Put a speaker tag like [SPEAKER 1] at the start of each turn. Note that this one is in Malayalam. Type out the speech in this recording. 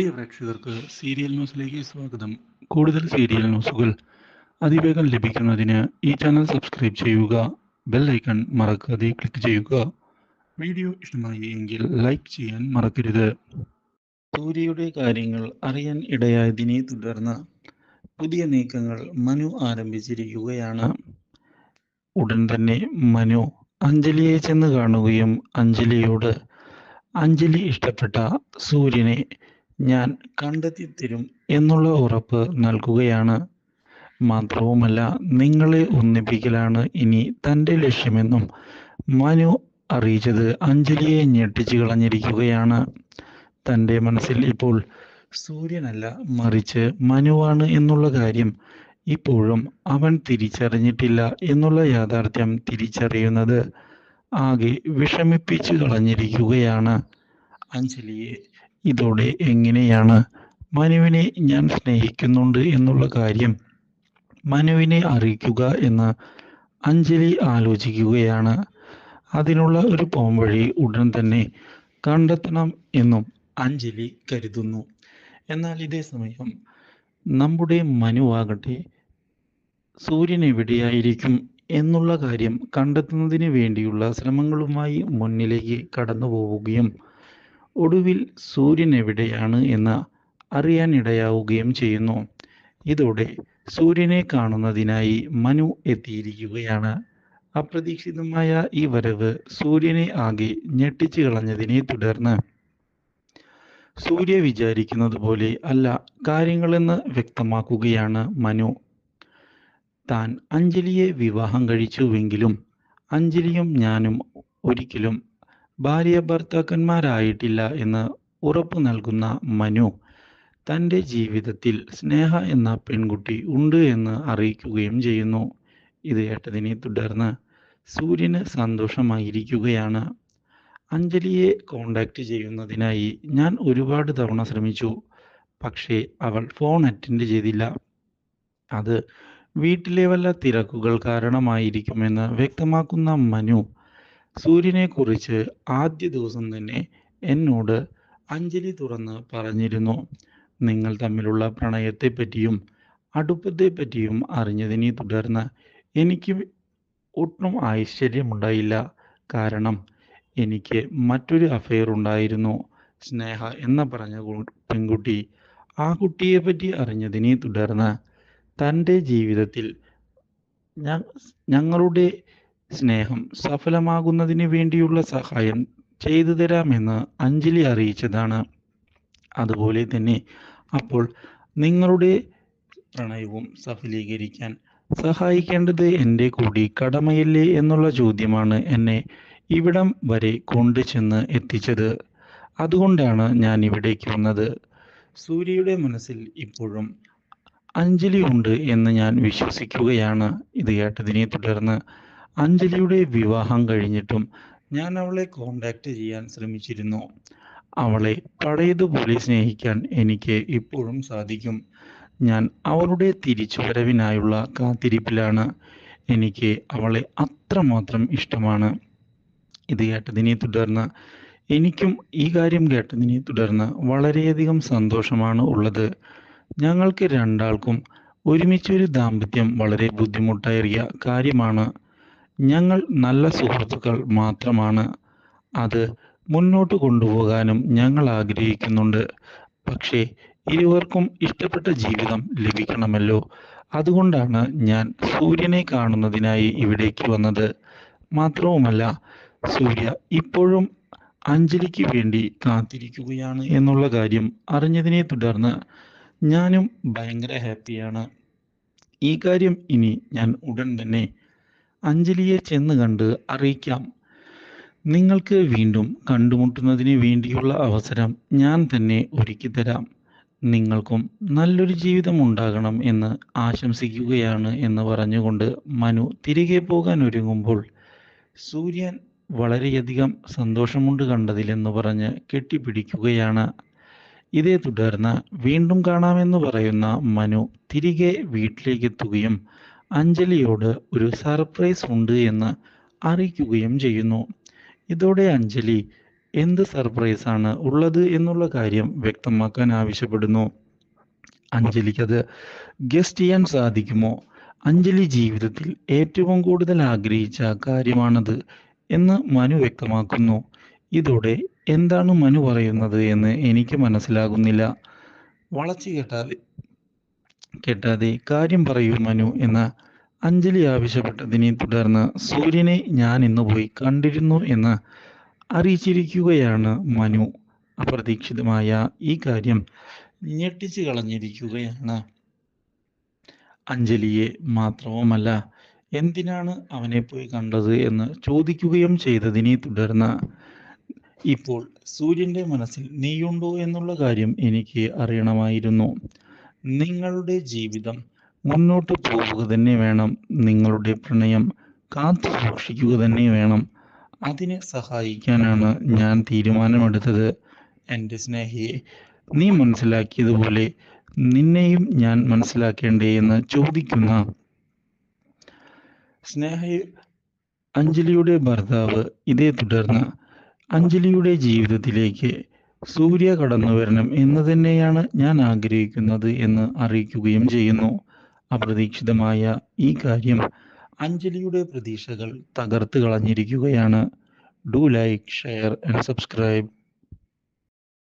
[SPEAKER 1] പ്രിയ പ്രേക്ഷകർക്ക് സീരിയൽ ന്യൂസിലേക്ക് സ്വാഗതം. കൂടുതൽ സീരിയൽ ന്യൂസുകൾ അതിവേഗം ലഭിക്കുന്നതിന് ഈ ചാനൽ സബ്സ്ക്രൈബ് ചെയ്യുക ബെൽ ഐക്കൺ മറക്കാതെ ക്ലിക്ക് ചെയ്യുക. വീഡിയോ ഇഷ്ടമായി എങ്കിൽ ലൈക്ക് ചെയ്യാൻ മറക്കരുത്. സൂര്യയുടെ കാര്യങ്ങൾ അറിയാൻ ഇടയായതിനെ തുടർന്ന് പുതിയ നീക്കങ്ങൾ മനു ആരംഭിച്ചിരിക്കുകയാണ്. ഉടൻ തന്നെ മനു അഞ്ജലിയെ ചെന്ന് കാണുകയും അഞ്ജലിയോട് അഞ്ജലി ഇഷ്ടപ്പെട്ട സൂര്യനെ ഞാൻ കണ്ടെത്തി തരും എന്നുള്ള ഉറപ്പ് നൽകുകയാണ്. മാത്രവുമല്ല നിങ്ങളെ ഒന്നിപ്പിക്കലാണ് ഇനി തന്റെ ലക്ഷ്യമെന്നും മനു അറിയിച്ചത് അഞ്ജലിയെ ഞെട്ടിച്ചു കളഞ്ഞിരിക്കുകയാണ്. തന്റെ മനസ്സിൽ ഇപ്പോൾ സൂര്യനല്ല മറിച്ച് മനുവാണ് എന്നുള്ള കാര്യം ഇപ്പോഴും അവൻ തിരിച്ചറിഞ്ഞിട്ടില്ല എന്നുള്ള യാഥാർത്ഥ്യം തിരിച്ചറിയുന്നത് ആകെ വിഷമിപ്പിച്ചു കളഞ്ഞിരിക്കുകയാണ് അഞ്ജലിയെ. ഇതോടെ എങ്ങനെയാണ് മനുവിനെ ഞാൻ സ്നേഹിക്കുന്നുണ്ട് എന്നുള്ള കാര്യം മനുവിനെ അറിയിക്കുക എന്ന് അഞ്ജലി ആലോചിക്കുകയാണ്. അതിനുള്ള ഒരു പോംവഴി ഉടൻ തന്നെ കണ്ടെത്തണം എന്നും അഞ്ജലി കരുതുന്നു. എന്നാൽ ഇതേ സമയം നമ്മുടെ മനുവാകട്ടെ സൂര്യൻ എവിടെയായിരിക്കും എന്നുള്ള കാര്യം കണ്ടെത്തുന്നതിന് വേണ്ടിയുള്ള ശ്രമങ്ങളുമായി മുന്നിലേക്ക് കടന്നു പോവുകയും ഒടുവിൽ സൂര്യൻ എവിടെയാണ് എന്ന് അറിയാനിടയാവുകയും ചെയ്യുന്നു. ഇതോടെ സൂര്യനെ കാണുന്നതിനായി മനു എത്തിയിരിക്കുകയാണ്. അപ്രതീക്ഷിതമായ ഈ വരവ് സൂര്യനെ ആകെ ഞെട്ടിച്ചു കളഞ്ഞതിനെ തുടർന്ന്. സൂര്യ വിചാരിക്കുന്നത് പോലെ അല്ല കാര്യങ്ങളെന്ന് വ്യക്തമാക്കുകയാണ് മനു. താൻ അഞ്ജലിയെ വിവാഹം കഴിച്ചുവെങ്കിലും അഞ്ജലിയും ഞാനും ഒരിക്കലും ഭാര്യ ഭർത്താക്കന്മാരായിട്ടില്ല എന്ന് ഉറപ്പു നൽകുന്ന മനു തന്റെ ജീവിതത്തിൽ സ്നേഹ എന്ന പെൺകുട്ടി ഉണ്ട് എന്ന് അറിയിക്കുകയും ചെയ്യുന്നു. ഇത് കേട്ടതിനെ തുടർന്ന് സൂര്യന് സന്തോഷമായിരിക്കുകയാണ്. അഞ്ജലിയെ കോണ്ടാക്റ്റ് ചെയ്യുന്നതിനായി ഞാൻ ഒരുപാട് തവണ ശ്രമിച്ചു പക്ഷേ അവൾ ഫോൺ അറ്റൻഡ് ചെയ്തില്ല. അത് വീട്ടിലെ വല്ല തിരക്കുകൾ കാരണമായിരിക്കുമെന്ന് വ്യക്തമാക്കുന്ന മനു സൂര്യനെ കുറിച്ച് ആദ്യ ദിവസം തന്നെ എന്നോട് അഞ്ജലി തുറന്ന് പറഞ്ഞിരുന്നു. നിങ്ങൾ തമ്മിലുള്ള പ്രണയത്തെ പറ്റിയും അടുപ്പത്തെ പറ്റിയും അറിഞ്ഞതിനെ തുടർന്ന് എനിക്ക് ഒട്ടും ആശ്ചര്യമുണ്ടായില്ല കാരണം എനിക്ക് മറ്റൊരു അഫെയർ ഉണ്ടായിരുന്നു. സ്നേഹ എന്ന് പറഞ്ഞ പെൺകുട്ടി ആ കുട്ടിയെ പറ്റി അറിഞ്ഞതിനെ തുടർന്ന് തന്റെ ജീവിതത്തിൽ ഞങ്ങളുടെ സ്നേഹം സഫലമാകുന്നതിന് വേണ്ടിയുള്ള സഹായം ചെയ്തു തരാമെന്ന് അഞ്ജലി അറിയിച്ചതാണ്. അതുപോലെ തന്നെ അപ്പോൾ നിങ്ങളുടെ പ്രണയവും സഫലീകരിക്കാൻ സഹായിക്കേണ്ടത് എന്റെ കൂടി കടമയല്ലേ എന്നുള്ള ചോദ്യമാണ് എന്നെ ഇവിടം വരെ കൊണ്ടു ചെന്ന് എത്തിച്ചത്. അതുകൊണ്ടാണ് ഞാൻ ഇവിടേക്ക് വന്നത്. സൂര്യയുടെ മനസ്സിൽ ഇപ്പോഴും അഞ്ജലി ഉണ്ട് എന്ന് ഞാൻ വിശ്വസിക്കുകയാണ്. ഇത് കേട്ടതിനെ തുടർന്ന് അഞ്ജലിയുടെ വിവാഹം കഴിഞ്ഞിട്ടും ഞാൻ അവളെ കോണ്ടാക്ട് ചെയ്യാൻ ശ്രമിച്ചിരുന്നു. അവളെ പഴയതുപോലെ സ്നേഹിക്കാൻ എനിക്ക് ഇപ്പോഴും സാധിക്കും. ഞാൻ അവളുടെ തിരിച്ചുവരവിനായുള്ള കാത്തിരിപ്പിലാണ്. എനിക്ക് അവളെ അത്രമാത്രം ഇഷ്ടമാണ്. ഇത് കേട്ടതിനെ തുടർന്ന് എനിക്കും ഈ കാര്യം കേട്ടതിനെ തുടർന്ന് വളരെയധികം സന്തോഷമാണ് ഉള്ളത്. ഞങ്ങൾക്ക് രണ്ടാൾക്കും ഒരുമിച്ചൊരു ദാമ്പത്യം വളരെ ബുദ്ധിമുട്ടേറിയ കാര്യമാണ്. ഞങ്ങൾ നല്ല സുഹൃത്തുക്കൾ മാത്രമാണ്. അത് മുന്നോട്ട് കൊണ്ടുപോകാനും ഞങ്ങൾ ആഗ്രഹിക്കുന്നുണ്ട്. പക്ഷേ ഇരുവർക്കും ഇഷ്ടപ്പെട്ട ജീവിതം ലഭിക്കണമല്ലോ. അതുകൊണ്ടാണ് ഞാൻ സൂര്യനെ കാണുന്നതിനായി ഇവിടേക്ക് വന്നത്. മാത്രവുമല്ല സൂര്യ ഇപ്പോഴും അഞ്ജലിക്ക് വേണ്ടി കാത്തിരിക്കുകയാണ് എന്നുള്ള കാര്യം അറിഞ്ഞതിനെ തുടർന്ന് ഞാനും ഭയങ്കര ഹാപ്പിയാണ്. ഈ കാര്യം ഇനി ഞാൻ ഉടൻ തന്നെ അഞ്ജലിയെ ചെന്ന് കണ്ട് അറിയിക്കാം. നിങ്ങൾക്ക് വീണ്ടും കണ്ടുമുട്ടുന്നതിന് വേണ്ടിയുള്ള അവസരം ഞാൻ തന്നെ ഒരുക്കി തരാം. നിങ്ങൾക്കും നല്ലൊരു ജീവിതം ഉണ്ടാകണം എന്ന് ആശംസിക്കുകയാണ് എന്ന് പറഞ്ഞുകൊണ്ട് മനു തിരികെ പോകാൻ ഒരുങ്ങുമ്പോൾ സൂര്യൻ വളരെയധികം സന്തോഷമുണ്ട് കണ്ടതിലെന്ന് പറഞ്ഞ് കെട്ടിപ്പിടിക്കുകയാണ്. ഇതേ തുടർന്ന് വീണ്ടും കാണാമെന്ന് പറയുന്ന മനു തിരികെ വീട്ടിലേക്ക് എത്തുകയും അഞ്ജലിയോട് ഒരു സർപ്രൈസ് ഉണ്ട് എന്ന് അറിയിക്കുകയും ചെയ്യുന്നു. ഇതോടെ അഞ്ജലി എന്ത് സർപ്രൈസാണ് ഉള്ളത് എന്നുള്ള കാര്യം വ്യക്തമാക്കാൻ ആവശ്യപ്പെടുന്നു. അഞ്ജലിക്കത് ഗസ്റ്റ് ചെയ്യാൻ സാധിക്കുമോ? അഞ്ജലി ജീവിതത്തിൽ ഏറ്റവും കൂടുതൽ ആഗ്രഹിച്ച കാര്യമാണത് എന്ന് മനു വ്യക്തമാക്കുന്നു. ഇതോടെ എന്താണ് മനു പറയുന്നത് എന്ന് എനിക്ക് മനസ്സിലാകുന്നില്ല. വളച്ചു കെട്ടാതെ കെട്ടാതെ കാര്യം പറയൂ മനു എന്ന അഞ്ജലി ആവശ്യപ്പെട്ടതിനെ തുടർന്ന് സൂര്യനെ ഞാൻ ഇന്ന് പോയി കണ്ടിരുന്നു എന്ന് അറിയിച്ചിരിക്കുകയാണ് മനു. അപ്രതീക്ഷിതമായ ഈ കാര്യം ഞെട്ടിച്ചു കളഞ്ഞിരിക്കുകയാണ്. അഞ്ജലിയെ മാത്രവുമല്ല എന്തിനാണ് അവനെ പോയി കണ്ടത് എന്ന് ചോദിക്കുകയും ചെയ്തതിനെ തുടർന്ന് ഇപ്പോൾ സൂര്യന്റെ മനസ്സിൽ നീയുണ്ടോ എന്നുള്ള കാര്യം എനിക്ക് അറിയണമായിരുന്നു. നിങ്ങളുടെ ജീവിതം മുന്നോട്ട് പോവുക തന്നെ വേണം. നിങ്ങളുടെ പ്രണയം കാത്തു സൂക്ഷിക്കുക തന്നെ വേണം. അതിനെ സഹായിക്കാനാണ് ഞാൻ തീരുമാനമെടുത്തത്. എന്റെ സ്നേഹിയെ നീ മനസ്സിലാക്കിയതുപോലെ നിന്നെയും ഞാൻ മനസ്സിലാക്കേണ്ടേ എന്ന് ചോദിക്കുന്ന സ്നേഹ അഞ്ജലിയുടെ ഭർത്താവ് ഇതേ തുടർന്ന് അഞ്ജലിയുടെ ജീവിതത്തിലേക്ക് സൂര്യ കടന്നു വരണം എന്ന് തന്നെയാണ് ഞാൻ ആഗ്രഹിക്കുന്നത് എന്ന് അറിയിക്കുകയും ചെയ്യുന്നു. അപ്രതീക്ഷിതമായ ഈ കാര്യം അഞ്ജലിയുടെ പ്രതീക്ഷകൾ തകർത്ത് കളഞ്ഞിരിക്കുകയാണ്. Do like share and subscribe.